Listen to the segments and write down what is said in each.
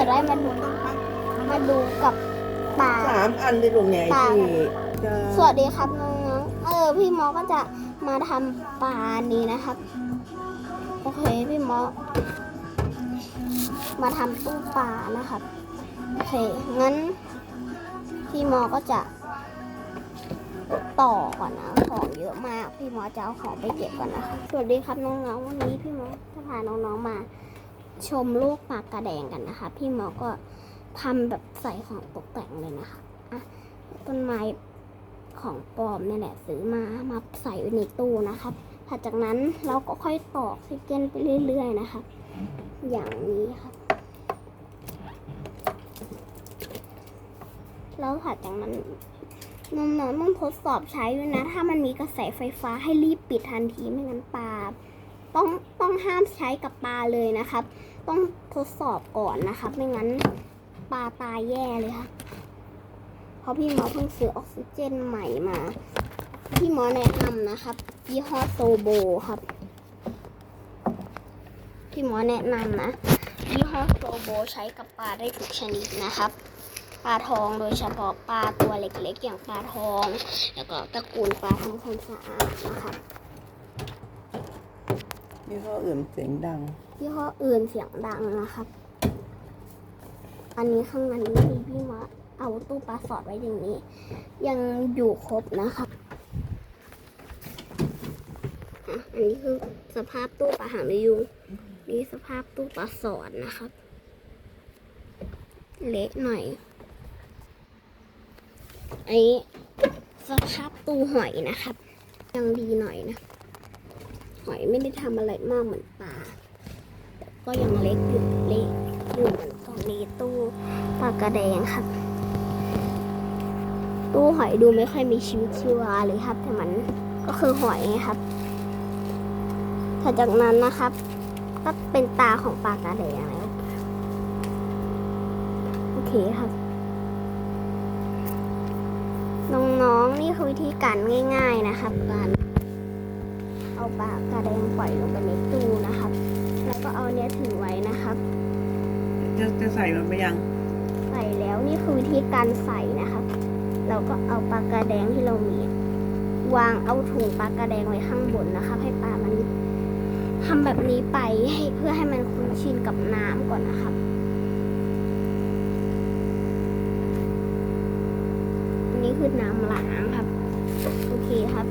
จะได้มาดูมาดูกับป่า สามอันเลยลูกไงปลา ที่จะสวัสดีครับน้องๆเออ พี่มอก็จะมาทำปลานี้นะครับ โอเคพี่มอ มาทำตู้ปลานะครับ โอเค งั้น พี่มอก็จะ ต่อก่อนนะ ของเยอะมาก พี่มอจะเอาของไปเก็บก่อนนะคะสวัสดีครับน้องๆวันนี้พี่มอจะพาน้องๆมา ชมลูกปลากระแดงกันนะคะ พี่หมอก็ทำแบบใส่ของตกแต่งเลยนะคะอะต้นไม้ของปลอมนี่แหละซื้อมามาใส่ไว้ในตู้นะครับถัดจากนั้นเราก็ค่อยตอกซิเจนไปเรื่อยๆนะครับอย่างนี้ครับแล้วถัดจากนั้นน้องๆต้องทดสอบใช้ด้วยนะ ถ้ามันมีกระแสไฟฟ้าให้รีบปิดทันทีไม่งั้นปลาต้องต้องห้ามใช้กับปลาเลยนะครับ ต้องทดสอบก่อนนะครับไม่งั้นปลาตายแย่เลยค่ะ เพราะพี่หมอเพิ่งซื้อออกซิเจนใหม่มา พี่หมอแนะนำนะครับยี่ห้อโซโบครับ พี่หมอแนะนำนะยี่ห้อโซโบใช้กับปลาได้ทุกชนิดนะครับปลาทองโดยเฉพาะปลาตัวเล็กๆ อย่างปลาทอง แล้วก็ตระกูลปลาทำความสะอาดนะครั บนี่เขาอื่นเสียงดัง ยี่ห้ออื่นเสียงดังนะครับ อันนี้ข้างในนี้พี่มอเอาตู้ปลาสอดไว้อย่างนี้ ยังอยู่ครบนะครับอะอันนี้คือสภาพตู้ปลาหางยูงนี่สภาพตู้ปลาสอดนะครับ เละหน่อยอันนี้สภาพตู้หอยนะครับ ยังดีหน่อยนะ หอยไม่ได้ทำอะไรมากเหมือนปลาแต่ก็ยังเล็กอยู่เล็กอยู่เหมือนตรงนี้ตู้ปลากระแดงครับ ตู้หอยดูไม่ค่อยมีชีวิตชีวาเลยครับ แต่มันก็คือหอยไงครับถัดจากนั้นนะครับ ก็เป็นตาของปลากระแดงแล้วโอเคครับน้องๆนี่คือวิธีการง่าย ๆนะครับ ปลากระแดงปล่อยลงไปในตู้นะครับ แล้วก็เอาเนี้ยถือไว้นะครับ จะจะใส่มันไปยัง ใส่แล้วนี่คือวิธีการใส่นะครับ เราก็เอาปลากระแดงที่เรามี วางเอาถุงปลากระแดงไว้ข้างบนนะครับ ให้ปลามันทำแบบนี้ไปให้เพื่อให้มันคุ้นชินกับน้ำก่อนนะครับอันนี้คือน้ำล้างครับ โอเคครับ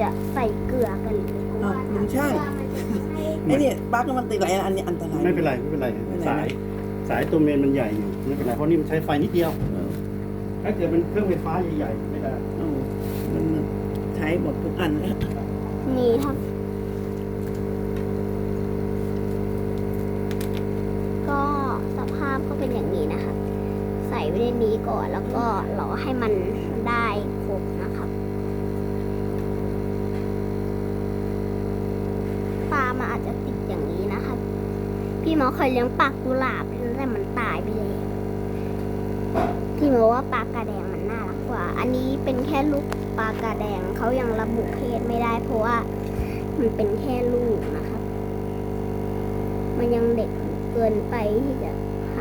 จะใส่เกลือกันเลยเพราะว่าอ้าวลุงช่างเกลือมันจะทำให้ไอ้เนี่ยปลั๊กมันติดหลายอันอันนี้อันตราย ไม่เป็นไรไม่เป็นไรไม่เป็นไร สายสายตัวเมนมันใหญ่อยู่ไม่เป็นไรเพราะนี่มันใช้ไฟนิดเดียวเออถ้าเกิดเป็นเครื่องไฟฟ้าใหญ่ๆไม่ได้เออมันใช้หมดทุกอันแล้วนี่ครับ ก็สภาพก็เป็นอย่างนี้นะครับใส่ไว้ในนี้ก่อนแล้วก็รอให้มันได้ครบนะครับ ปลามันอาจจะติดอย่างนี้นะครับ พี่หมอเคยเลี้ยงปลากุหลาบแต่มันตายไปเลยพี่หมอว่าปลากระแดงมันน่ารักกว่า อันนี้เป็นแค่ลูกปลากระแดงเขายังระบุเพศไม่ได้ เพราะว่ามันเป็นแค่ลูกนะครับ มันยังเด็กเกินไปที่จะท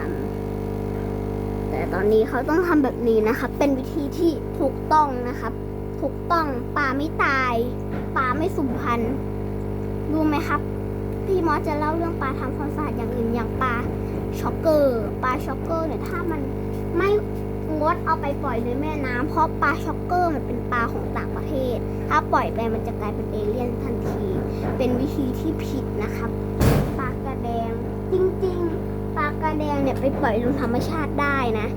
ำแต่ตอนนี้เขาต้องทำแบบนี้นะครับ เป็นวิธีที่ถูกต้องนะครับ ถูกต้องปลาไม่ตายปลาไม่สูญพันธุ์รู้ไหมครับ พี่มอสจะเล่าเรื่องปลาทำความสะอาดอย่างอื่นอย่างปลาช็อกเกอร์ปลาช็อกเกอร์เนี่ยถ้ามันไม่งดเอาไปปล่อยในแม่น้ำเพราะปลาช็อกเกอร์มันเป็นปลาของต่างประเทศ ถ้าปล่อยไปมันจะกลายเป็นเอเลี่ยนทันที เป็นวิธีที่ผิดนะครับปลากระแดงจริงๆปลากระแดงเนี่ยไปปล่อยลงธรรมชาติได้นะ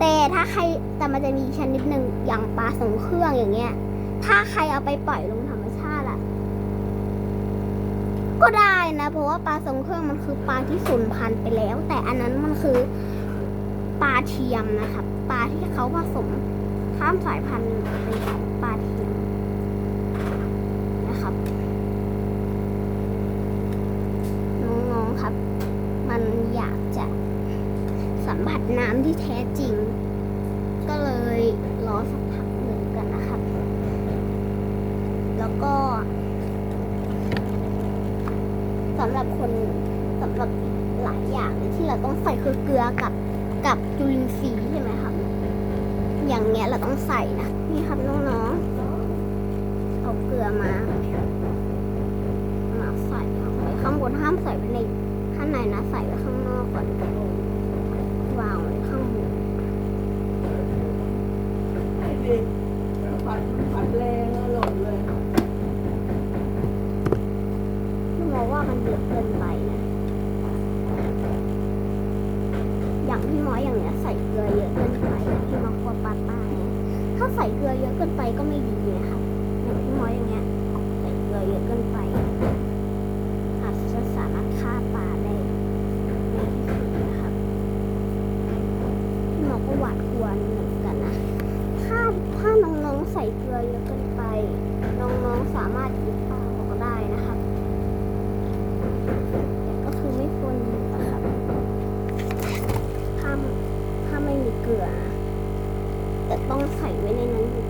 แต่ถ้าใครแต่มันจะมีชนิดหนึ่งอย่างปลาส่งเครื่องอย่างเงี้ย ถ้าใครเอาไปปล่อยลงธรรมชาติอะ ก็ได้นะ เพราะว่าปลาทรงเครื่องมันคือปลาที่สูญพันธุ์ไปแล้ว แต่อันนั้นมันคือปลาเทียมนะครับปลาที่เขาผสมข้ามสายพันธุ์เป็นปลาเทียมนะครับน้องๆครับ มันอยากจะสัมผัสน้ำที่แท้จริง ก็เลยรอสักพักหนึ่งกันนะครับ แล้วก็สำหรับคนสำหรับหลายอย่างเลยที่เราต้องใส่คือเกลือกับกับจุลินทรีย์ใช่ไหมครับ อย่างเงี้ยเราต้องใส่นะนี่ครับน้องๆเอาเกลือมามาใส่เอาไว้ข้างบนห้ามใส่ไว้ในข้างในนะใส่ไว้ข้างนอกก่อนวางไว้ข้างบน เยอะเกินไปนะอย่างพี่ม้อยอย่างเนี้ยใส่เกลือเยอะเกินไปพี่มอกลัวปลาตายนะถ้าใส่เกลือเยอะเกินไปก็ไม่ดีนะครับอย่างพี่ม้อยอย่างเงี้ยใส่เกลือเยอะเกินไปอาจจะสามารถฆ่าปลาได้ในที่สุดนะครับพี่มอก็หวาดกลัวเหมือนกันนะถ้าถ้าน้องๆใส่เกลือเยอะเกินไป น้องๆสามารถกินปลา กลือ แต่ต้องใส่ไว้ในนั้นอยู่